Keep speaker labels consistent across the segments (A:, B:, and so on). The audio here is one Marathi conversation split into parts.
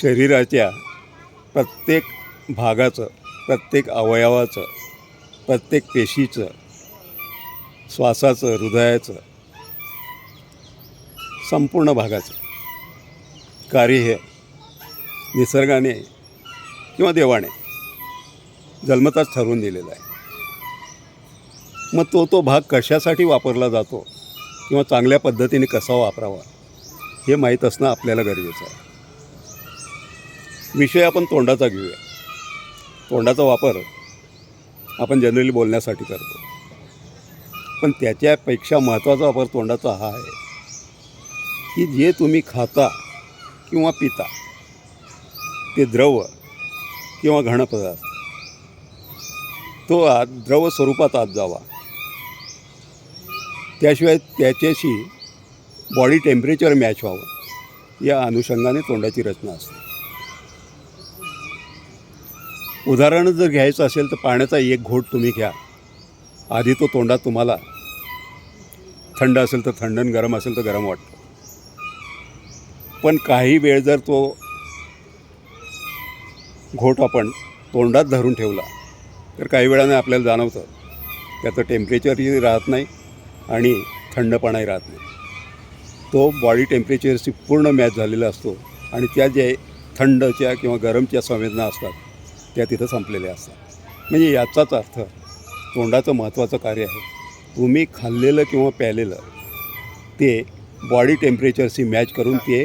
A: शरीराच्या प्रत्येक भागाचं प्रत्येक अवयवाचं प्रत्येक पेशीचं श्वासाचं हृदयाचं संपूर्ण भागाचं कार्य हे निसर्गाने किंवा देवाने जन्मताच ठरवून दिलेला आहे. मग तो तो भाग कशासाठी वापरला जातो किंवा चांगल्या पद्धतीने कसा वापरावा हे माहीत असणं आपल्याला गरजेचं आहे. विषय आपण तोंडाचा घेऊया. तोंडाचा वापर आपण जनरली बोलण्यासाठी करतो. पण त्याच्यापेक्षा महत्त्वाचा वापर तोंडाचा हा आहे की जे तुम्ही खाता किंवा पिता ते द्रव किंवा घन पदार्थ तो आत द्रव स्वरूपात आत जावा. त्याशिवाय त्याच्याशी बॉडी टेम्परेचर मॅच व्हावं या अनुषंगाने तोंडाची रचना असते. उदाहरण जर घ्यायचं असेल तर पाण्याचा एक घोट तुम्ही घ्या. आधी तो तोंडात तुम्हाला थंड असेल तर थंड आणि गरम असेल तर गरम वाटतो. पण काही वेळ जर तो घोट आपण तोंडात धरून ठेवला तर काही वेळाने आपल्याला जाणवतं त्याचं टेम्परेचरही राहत नाही आणि थंडपणाही राहत नाही. तो बॉडी टेम्परेचरशी पूर्ण मॅच झालेला असतो आणि त्या जे थंडच्या किंवा गरमच्या संवेदना असतात त्या तिथं संपलेल्या असतात. म्हणजे याचाच अर्थ तोंडाचं महत्त्वाचं कार्य आहे तुम्ही खाल्लेलं किंवा प्यालेलं ते बॉडी टेम्परेचरशी मॅच करून ते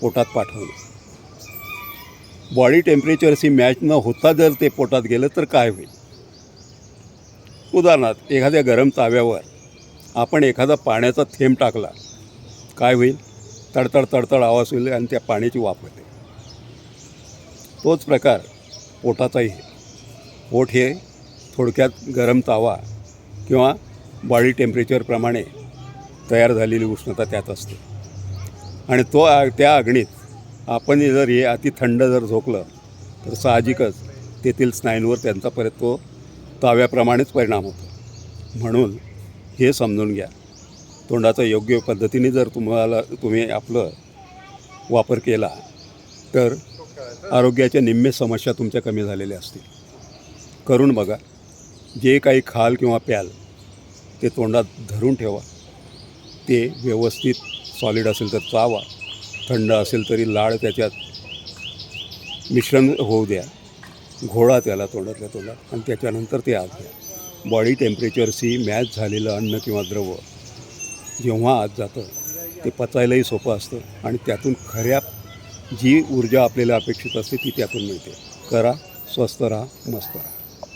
A: पोटात पाठवलं बॉडी टेम्परेचरशी मॅच न होता जर ते पोटात गेलं तर काय होईल? उदाहरणार्थ एखाद्या गरम ताव्यावर आपण एखादा पाण्याचा थेंब टाकला काय होईल? तडतड तडतड आवाज होईल आणि त्या पाण्याची वाफ होते. तोच प्रकार पोटाचाही. पोट हे थोडक्यात गरम तावा किंवा बॉडी टेम्परेचरप्रमाणे तयार झालेली उष्णता त्यात असते. आणि तो आ त्या अग्नीत आपण जर हे अति थंड जर झोकलं तर साहजिकच तेथील स्नायूंवर त्यांचा परत तो ताव्याप्रमाणेच परिणाम होतो. म्हणून हे समजून घ्या. तोंडाचा योग्य पद्धतीने जर तुम्हाला तुम्ही आपलं वापर केला तर आरोग्याच्या निम्मे समस्या तुमच्या कमी झालेल्या असतील. करून बघा. जे काही खाल किंवा प्याल ते तोंडात धरून ठेवा. ते व्यवस्थित सॉलिड असेल तर चावा. थंड असेल तरी लाळ त्याच्यात मिश्रण होऊ द्या. घोळा त्याला तोंडातल्या तोंडात आणि त्याच्यानंतर ते आत घ्या. बॉडी टेम्परेचरशी मॅच झालेलं अन्न किंवा द्रव जेव्हा आत जातं ते पचायलाही सोपं असतं आणि त्यातून खऱ्या जी ऊर्जा आपल्याला अपेक्षित असते ती त्यातून मिळते. करा स्वस्त राहा मस्त राहा.